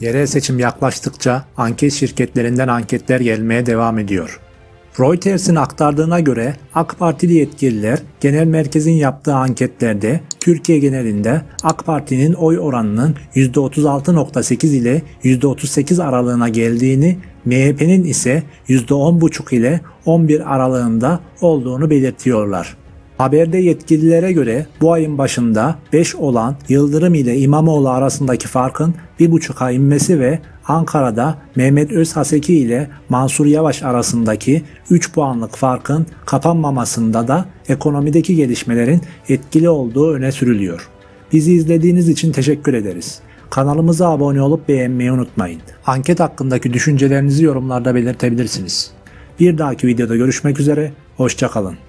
Yerel seçim yaklaştıkça anket şirketlerinden anketler gelmeye devam ediyor. Reuters'in aktardığına göre AK Partili yetkililer genel merkezin yaptığı anketlerde Türkiye genelinde AK Parti'nin oy oranının %36.8 ile %38 aralığına geldiğini, MHP'nin ise %10.5 ile 11 aralığında olduğunu belirtiyorlar. Haberde yetkililere göre bu ayın başında 5 olan Yıldırım ile İmamoğlu arasındaki farkın 1,5'a inmesi ve Ankara'da Mehmet Özhaseki ile Mansur Yavaş arasındaki 3 puanlık farkın kapanmamasında da ekonomideki gelişmelerin etkili olduğu öne sürülüyor. Bizi izlediğiniz için teşekkür ederiz. Kanalımıza abone olup beğenmeyi unutmayın. Anket hakkındaki düşüncelerinizi yorumlarda belirtebilirsiniz. Bir dahaki videoda görüşmek üzere, hoşçakalın.